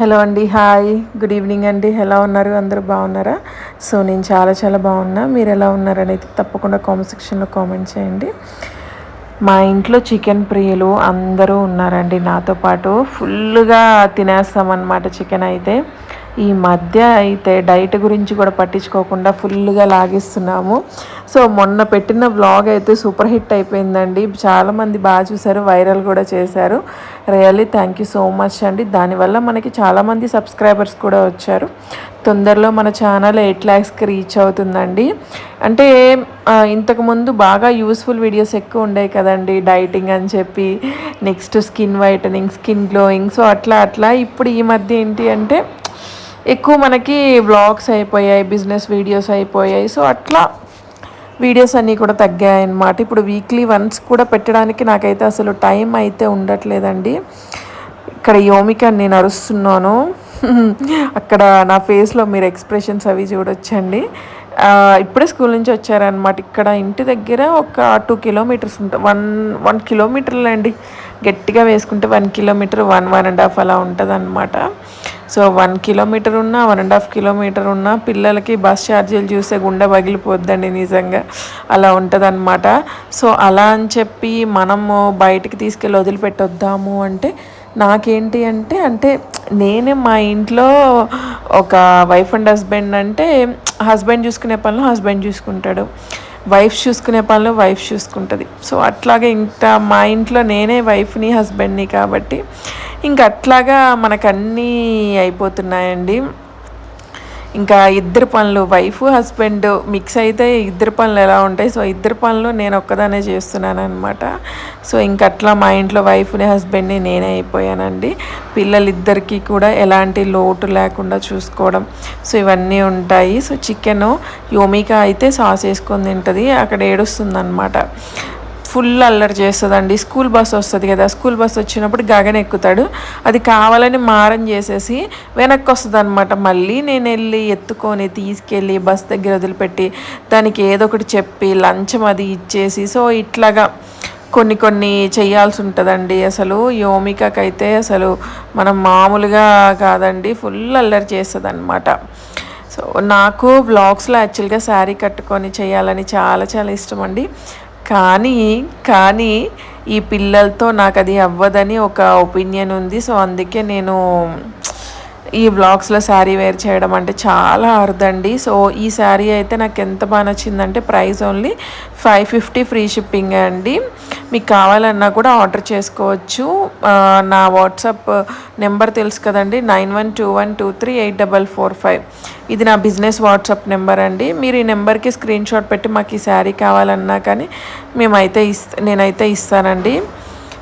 Hello అండి hi. Good evening అండి. ఎలా ఉన్నారు? అందరూ బాగున్నారా? సో నేను చాలా చాలా బాగున్నా. మీరు ఎలా ఉన్నారనేది తప్పకుండా కామెంట్ సెక్షన్లో కామెంట్ చేయండి. మా ఇంట్లో చికెన్ ప్రియులు అందరూ ఉన్నారండి నాతో పాటు. ఫుల్గా తినేస్తామన్నమాట చికెన్ అయితే. ఈ మధ్య అయితే డైట్ గురించి కూడా పట్టించుకోకుండా ఫుల్గా లాగిస్తున్నాము. సో మొన్న పెట్టిన వ్లాగ్ అయితే సూపర్ హిట్ అయిపోయిందండి. చాలామంది బాగా చూశారు వైరల్ కూడా చేశారు. Really thank you so much అండి. దానివల్ల మనకి చాలామంది సబ్స్క్రైబర్స్ కూడా వచ్చారు. తొందరలో మన ఛానల్ ఎయిట్ ల్యాక్స్కి రీచ్ అవుతుందండి. అంటే ఇంతకుముందు బాగా యూస్ఫుల్ వీడియోస్ ఎక్కువ ఉండేవి కదండి డైటింగ్ అని చెప్పి next skin whitening skin glowing. So అట్లా అట్లా. ఇప్పుడు ఈ మధ్య ఏంటి అంటే ఎక్కువ మనకి వ్లాగ్స్ అయిపోయాయి బిజినెస్ వీడియోస్ అయిపోయాయి. సో అట్లా వీడియోస్ అన్నీ కూడా తగ్గాయి అన్నమాట ఇప్పుడు వీక్లీ వన్స్ కూడా పెట్టడానికి నాకైతే అసలు టైం అయితే ఉండట్లేదండి. ఇక్కడ యోమిక నేను అరుస్తున్నాను. అక్కడ నా ఫేస్లో మీరు ఎక్స్ప్రెషన్స్ అవి చూడొచ్చండి. ఇప్పుడే స్కూల్ నుంచి వచ్చారనమాట ఇక్కడ ఇంటి దగ్గర ఒక టూ కిలోమీటర్స్ ఉంటా వన్ వన్ కిలోమీటర్లు అండి గట్టిగా వేసుకుంటే one kilometre one one and half అలా ఉంటుంది అనమాట సో వన్ కిలోమీటర్ ఉన్నా వన్ అండ్ హాఫ్ కిలోమీటర్ ఉన్నా పిల్లలకి బస్ ఛార్జీలు చూస్తే గుండె పగిలిపోద్దండి నిజంగా. అలా ఉంటుందన్నమాట. సో అలా అని చెప్పి మనము బయటికి తీసుకెళ్ళి వదిలిపెట్టొద్దాము అంటే నాకేంటి అంటే అంటే నేనే మా ఇంట్లో ఒక వైఫ్ అండ్ హస్బెండ్ అంటే హస్బెండ్ చూసుకునే పనులు హస్బెండ్ చూసుకుంటాడు. వైఫ్ చూసుకునే పనులు వైఫ్ చూసుకుంటుంది. సో అట్లాగే ఇంకా మా ఇంట్లో నేనే వైఫ్ని హస్బెండ్ని కాబట్టి ఇంకా అట్లాగా మనకు అన్నీ అయిపోతున్నాయండి. ఇంకా ఇద్దరు పనులు వైఫ్ హస్బెండ్ మిక్స్ అయితే ఇద్దరు పనులు ఎలా ఉంటాయి? సో ఇద్దరు పనులు నేను ఒక్కదానే చేస్తున్నాను అనమాట సో ఇంక అట్లా మా ఇంట్లో వైఫ్ని హస్బెండ్ని నేనే అయిపోయానండి. పిల్లలిద్దరికీ కూడా ఎలాంటి లోటు లేకుండా చూసుకోవడం. సో ఇవన్నీ ఉంటాయి. సో చికెన్ యోమిక అయితే సాస్ వేసుకొని తింటుంది. అక్కడ ఏడుస్తుంది అనమాట ఫుల్ అల్లరి చేస్తుందండి. స్కూల్ బస్ వస్తుంది కదా స్కూల్ బస్ వచ్చినప్పుడు గగన్ ఎక్కుతాడు. అది కావాలని మారం చేసేసి వెనక్కి వస్తుంది అనమాట మళ్ళీ నేను వెళ్ళి ఎత్తుకొని తీసుకెళ్ళి బస్ దగ్గర వదిలిపెట్టి దానికి ఏదో ఒకటి చెప్పి లంచం అది ఇచ్చేసి సో ఇట్లాగా కొన్ని కొన్ని చేయాల్సి ఉంటుందండి. అసలు యోమికకైతే అసలు మనం మామూలుగా కాదండి ఫుల్ అల్లరి చేస్తుంది అనమాట సో నాకు బ్లాగ్స్లో యాక్చువల్గా శారీ కట్టుకొని చేయాలని చాలా చాలా ఇష్టం అండి కానీ కానీ ఈ పిల్లలతో నాకు అది అవ్వదని ఒక ఒపీనియన్ ఉంది. సో అందుకే నేను ఈ బ్లాగ్స్లో శారీ వేర్ చేయడం అంటే చాలా అరుదండి. సో ఈ శారీ అయితే నాకు ఎంత బాగా నచ్చిందంటే price only five fifty free shipping అండి. మీకు కావాలన్నా కూడా ఆర్డర్ చేసుకోవచ్చు. నా వాట్సాప్ నెంబర్ తెలుసు కదండి nine one two one two three eight double four five. ఇది నా బిజినెస్ వాట్సాప్ నెంబర్ అండి. మీరు ఈ నెంబర్కి స్క్రీన్ షాట్ పెట్టి మాకు ఈ శారీ కావాలన్నా కానీ మేమైతే ఇస్తా నేనైతే ఇస్తానండి.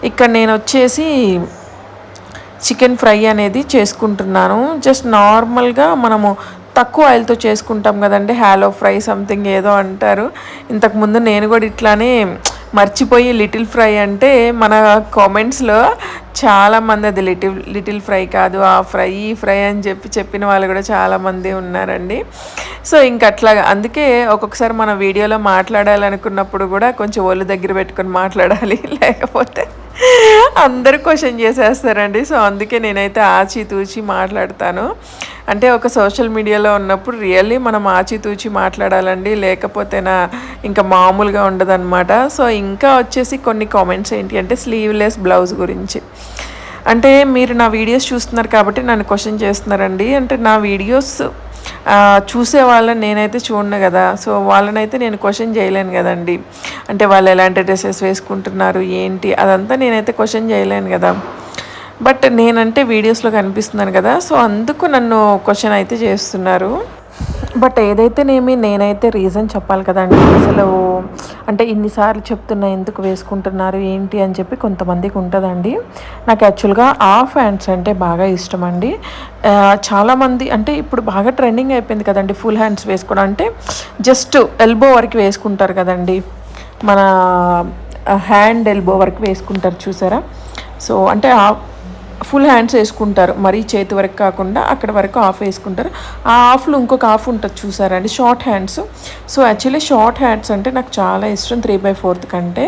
ఇక్కడ నేను వచ్చేసి చికెన్ ఫ్రై అనేది చేసుకుంటున్నాను. జస్ట్ నార్మల్గా మనము తక్కువ ఆయిల్తో చేసుకుంటాం కదండి. హ్యాలో ఫ్రై సంథింగ్ ఏదో అంటారు. ఇంతకుముందు నేను కూడా ఇట్లానే మర్చిపోయి లిటిల్ ఫ్రై అంటే మన కామెంట్స్లో చాలామంది అది లిటిల్ లిటిల్ ఫ్రై కాదు ఆ ఫ్రై ఈ ఫ్రై అని చెప్పి చెప్పిన వాళ్ళు కూడా చాలామంది ఉన్నారండి. సో ఇంక అట్లాగా అందుకే ఒక్కొక్కసారి మన వీడియోలో మాట్లాడాలనుకున్నప్పుడు కూడా కొంచెం ఒళ్ళు దగ్గర పెట్టుకొని మాట్లాడాలి. లేకపోతే అందరూ క్వశ్చన్ చేసేస్తారండి. సో అందుకే నేనైతే ఆచితూచి మాట్లాడతాను. అంటే ఒక సోషల్ మీడియాలో ఉన్నప్పుడు రియల్లీ మనం ఆచితూచి మాట్లాడాలండి. లేకపోతేనా ఇంకా మామూలుగా ఉండదన్నమాట. సో ఇంకా వచ్చేసి కొన్ని కామెంట్స్ ఏంటి అంటే స్లీవ్లెస్ బ్లౌజ్ గురించి. అంటే మీరు నా వీడియోస్ చూస్తున్నారు కాబట్టి నన్ను క్వశ్చన్ చేస్తున్నారండి. అంటే నా వీడియోస్ చూసే వాళ్ళని నేనైతే చూడను కదా. సో వాళ్ళనైతే నేను క్వశ్చన్ చేయలేను కదండి. అంటే వాళ్ళు ఎలాంటి డ్రెస్సెస్ వేసుకుంటున్నారు ఏంటి అదంతా నేనైతే క్వశ్చన్ చేయలేను కదా. బట్ నేనంటే వీడియోస్లో కనిపిస్తున్నాను కదా. సో అందుకు నన్ను క్వశ్చన్ అయితే చేస్తున్నారు. బట్ ఏదైతేనేమి నేనైతే రీజన్ చెప్పాలి కదండి. అసలు అంటే ఇన్నిసార్లు చెప్తున్నా ఎందుకు వేసుకుంటున్నారు ఏంటి అని చెప్పి కొంతమందికి ఉంటుందండి. నాకు యాక్చువల్గా ఆఫ్ హ్యాండ్స్ అంటే బాగా ఇష్టం అండి చాలామంది అంటే ఇప్పుడు బాగా ట్రెండింగ్ అయిపోయింది కదండి ఫుల్ హ్యాండ్స్ వేసుకోవడం. అంటే జస్ట్ ఎల్బో వరకు వేసుకుంటారు కదండి. మన హ్యాండ్ ఎల్బో వరకు వేసుకుంటారు చూసారా? సో అంటే ఫుల్ హ్యాండ్స్ వేసుకుంటారు. మరీ చేతి వరకు కాకుండా అక్కడ వరకు ఆఫ్ వేసుకుంటారు. ఆ ఆఫ్లో ఇంకొక ఆఫ్ ఉంటుంది చూసారండి short hands. So actually short hands అంటే నాకు చాలా ఇష్టం త్రీ బై ఫోర్త్ కంటే.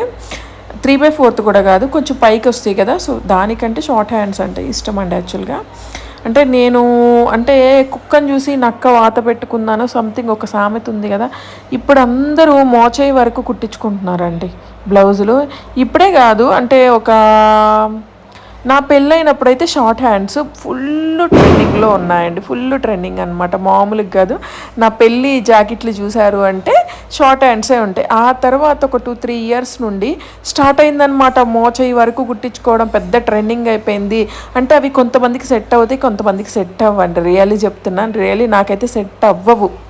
త్రీ బై ఫోర్త్ కూడా కాదు కొంచెం పైకి వస్తాయి కదా సో దానికంటే షార్ట్ హ్యాండ్స్ అంటే ఇష్టం అండి యాక్చువల్గా. అంటే నేను అంటే కుక్కను చూసి నక్క వాత పెట్టుకున్నాను సంథింగ్ ఒక సామెత ఉంది కదా ఇప్పుడు అందరూ మోచేయి వరకు కుట్టించుకుంటున్నారండి బ్లౌజులు. ఇప్పుడే కాదు అంటే ఒక నా పెళ్ళైనప్పుడు అయితే షార్ట్ హ్యాండ్స్ ఫుల్ ట్రెండింగ్లో ఉన్నాయండి. ఫుల్ ట్రెండింగ్ అనమాట మామూలుగా కాదు. నా పెళ్ళి జాకెట్లు చూశారు అంటే షార్ట్ హ్యాండ్సే ఉంటాయి. ఆ తర్వాత ఒక టూ త్రీ ఇయర్స్ నుండి స్టార్ట్ అయిందనమాట మోచేయి వరకు కుట్టించుకోవడం పెద్ద ట్రెండింగ్ అయిపోయింది. అంటే అవి కొంతమందికి సెట్ అవుతాయి కొంతమందికి సెట్ అవ్వండి. రియల్లీ చెప్తున్నాను. రియల్లీ నాకైతే సెట్ అవ్వవు.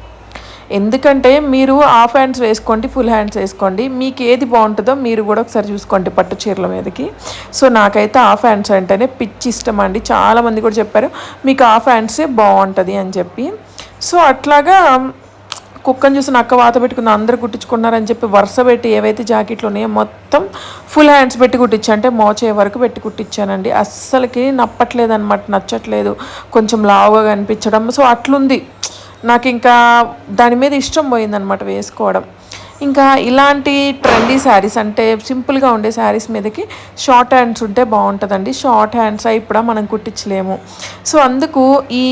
ఎందుకంటే మీరు హాఫ్ హ్యాండ్స్ వేసుకోండి ఫుల్ హ్యాండ్స్ వేసుకోండి. మీకు ఏది బాగుంటుందో మీరు కూడా ఒకసారి చూసుకోండి పట్టు చీరల మీదకి. సో నాకైతే హాఫ్ హ్యాండ్స్ అంటేనే పిచ్చి ఇష్టం అండి. చాలామంది కూడా చెప్పారు మీకు హాఫ్ హ్యాండ్సే బాగుంటుంది అని చెప్పి. సో అట్లాగా కుక్కను చూసి నక్క వాత పెట్టుకుని అందరు కుట్టించుకున్నారని చెప్పి వరుస పెట్టి ఏవైతే జాకెట్లు ఉన్నాయో మొత్తం ఫుల్ హ్యాండ్స్ పెట్టి కుట్టించా. అంటే మోచే వరకు పెట్టి కుట్టించానండి. అస్సలకి నప్పట్లేదు అనమాట నచ్చట్లేదు. కొంచెం లావుగా కనిపించడం. సో అట్లుంది. నాకు ఇంకా దాని మీద ఇష్టం పోయిందనమాట వేసుకోవడం. ఇంకా ఇలాంటి ట్రెండీ శారీస్ అంటే సింపుల్గా ఉండే శారీస్ మీదకి షార్ట్ హ్యాండ్స్ ఉంటే బాగుంటుందండి. షార్ట్ హ్యాండ్స్ అవి ఇప్పుడు మనం కుట్టించలేము. సో అందుకు ఈ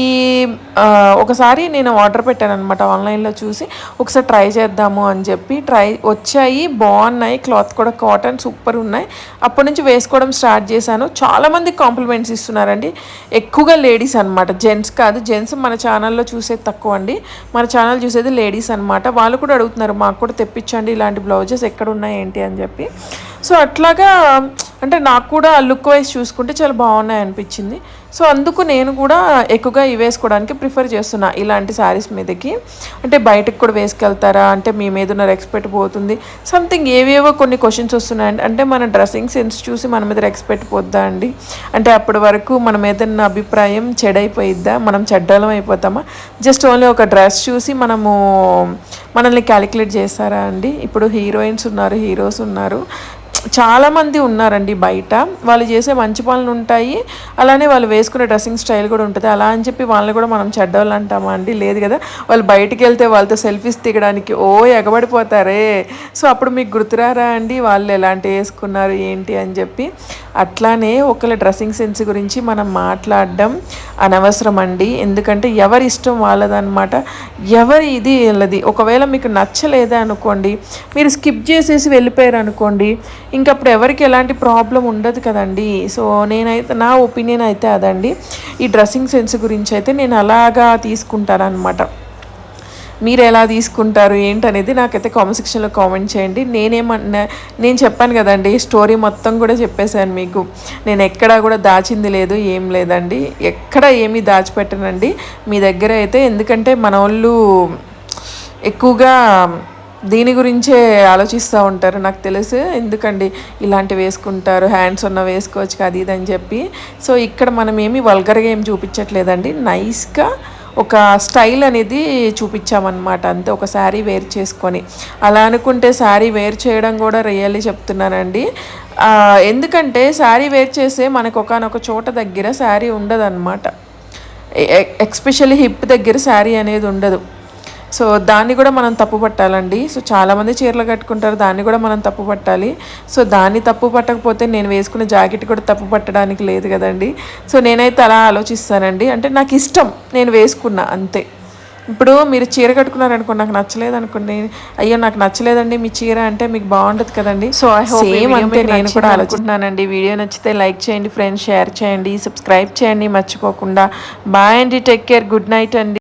ఒకసారి నేను ఆర్డర్ పెట్టాను అనమాట ఆన్లైన్లో చూసి ఒకసారి ట్రై చేద్దాము అని చెప్పి ట్రై వచ్చాయి బాగున్నాయి క్లాత్ కూడా కాటన్ సూపర్ ఉన్నాయి. అప్పటి నుంచి వేసుకోవడం స్టార్ట్ చేశాను. చాలామంది కాంప్లిమెంట్స్ ఇస్తున్నారండి. ఎక్కువగా లేడీస్ అనమాట జెంట్స్ కాదు జెంట్స్ మన ఛానల్లో చూసేది తక్కువ అండి మన ఛానల్ చూసేది లేడీస్ అనమాట వాళ్ళు కూడా అడుగుతున్నారు మాకు కూడా తెప్పి తెప్పించండి ఇలాంటి బ్లౌజెస్ ఎక్కడ ఉన్నాయి ఏంటి అని చెప్పి. సో అట్లాగా అంటే నాకు కూడా లుక్ వైజ్ చూసుకుంటే చాలా బాగున్నాయి అనిపించింది. సో అందుకు నేను కూడా ఎక్కువగా ఇవి వేసుకోవడానికి ప్రిఫర్ చేస్తున్నా ఇలాంటి శారీస్ మీదకి. అంటే బయటకు కూడా వేసుకెళ్తారా? అంటే మీ మీద ఉన్న రెస్పెక్ట్ పోతుంది. సంథింగ్ ఏవేవో కొన్ని క్వశ్చన్స్ వస్తున్నాయండి అంటే మన డ్రెస్సింగ్ సెన్స్ చూసి మన మీద రెస్పెక్ట్ పోద్దా అండి? అంటే అప్పటి వరకు మన మీద అభిప్రాయం చెడైపోయిద్దా? మనం చెడ్డలం అయిపోతామా? జస్ట్ ఓన్లీ ఒక డ్రెస్ చూసి మనము మనల్ని క్యాలిక్యులేట్ చేస్తారా అండి? ఇప్పుడు హీరోయిన్స్ ఉన్నారు హీరోస్ ఉన్నారు. చాలామంది ఉన్నారండి బయట. వాళ్ళు చేసే మంచి పనులు ఉంటాయి. అలానే వాళ్ళు వేసుకునే డ్రెస్సింగ్ స్టైల్ కూడా ఉంటుంది. అలా అని చెప్పి వాళ్ళని కూడా మనం చెడ్డవాళ్ళు అంటామా అండి? లేదు కదా. వాళ్ళు బయటికి వెళ్తే వాళ్ళతో సెల్ఫీస్ దిగడానికి ఓ ఎగబడిపోతారే. సో అప్పుడు మీకు గుర్తురారా అండి? వాళ్ళు ఎలాంటి వేసుకున్నారు ఏంటి అని చెప్పి? అట్లానే ఒకళ్ళ డ్రెస్సింగ్ సెన్స్ గురించి మనం మాట్లాడడం అనవసరం అండి ఎందుకంటే ఎవరి ఇష్టం వాళ్ళదనమాట ఎవరి ఇది వీళ్ళది. ఒకవేళ మీకు నచ్చలేదా అనుకోండి మీరు స్కిప్ చేసేసి వెళ్ళిపోయారు అనుకోండి ఇంకప్పుడు ఎవరికి ఎలాంటి ప్రాబ్లం ఉండదు కదండి. సో నేనైతే నా ఒపీనియన్ అయితే అదండి. ఈ డ్రెస్సింగ్ సెన్స్ గురించి అయితే నేను అలాగా తీసుకుంటానమాట మీరు ఎలా తీసుకుంటారు ఏంటనేది నాకైతే కామెంట్ సెక్షన్లో కామెంట్ చేయండి. నేనేమన్నా నేను చెప్పాను కదండి స్టోరీ మొత్తం కూడా చెప్పేశాను మీకు. నేను ఎక్కడా కూడా దాచింది లేదు ఏం లేదండి. ఎక్కడ ఏమీ దాచిపెట్టనండి. మీ దగ్గర అయితే ఎందుకంటే మన వాళ్ళు ఎక్కువగా దీని గురించే ఆలోచిస్తూ ఉంటారు నాకు తెలుసు. ఎందుకండి ఇలాంటివి వేసుకుంటారు హ్యాండ్స్ ఉన్న వేసుకోవచ్చు అది ఇది అని చెప్పి. సో ఇక్కడ మనం ఏమి వల్గర్గా ఏం చూపించట్లేదండి. నైస్గా ఒక స్టైల్ అనేది చూపించామన్నమాట. అంతే ఒక శారీ వేర్ చేసుకొని. అలా అనుకుంటే శారీ వేర్ చేయడం కూడా రియల్లీ చెప్తున్నానండి. ఎందుకంటే శారీ వేర్ చేస్తే మనకు ఒకనొక చోట దగ్గర శారీ ఉండదన్నమాట. ఎక్స్పెషల్లీ హిప్ దగ్గర శారీ అనేది ఉండదు. సో దాన్ని కూడా మనం తప్పు పట్టాలండి. సో చాలామంది చీరలు కట్టుకుంటారు దాన్ని కూడా మనం తప్పు పట్టాలి. సో దాన్ని తప్పు పట్టకపోతే నేను వేసుకునే జాకెట్ కూడా తప్పు పట్టడానికి లేదు కదండి. సో నేనైతే అలా ఆలోచిస్తానండి. అంటే నాకు ఇష్టం నేను వేసుకున్నా అంతే. ఇప్పుడు మీరు చీర కట్టుకున్నారనుకో నాకు నచ్చలేదు అనుకోండి అయ్యో నాకు నచ్చలేదండి మీ చీర అంటే మీకు బాగుంటుంది కదండి. సో ఐ హోప్ సేమ్ అంతే నేను కూడా ఆలోచిస్తున్నానండి వీడియో నచ్చితే లైక్ చేయండి ఫ్రెండ్స్ షేర్ చేయండి సబ్స్క్రైబ్ చేయండి మర్చిపోకుండా. బాయ్ అండి టేక్ కేర్ గుడ్ నైట్ అండి.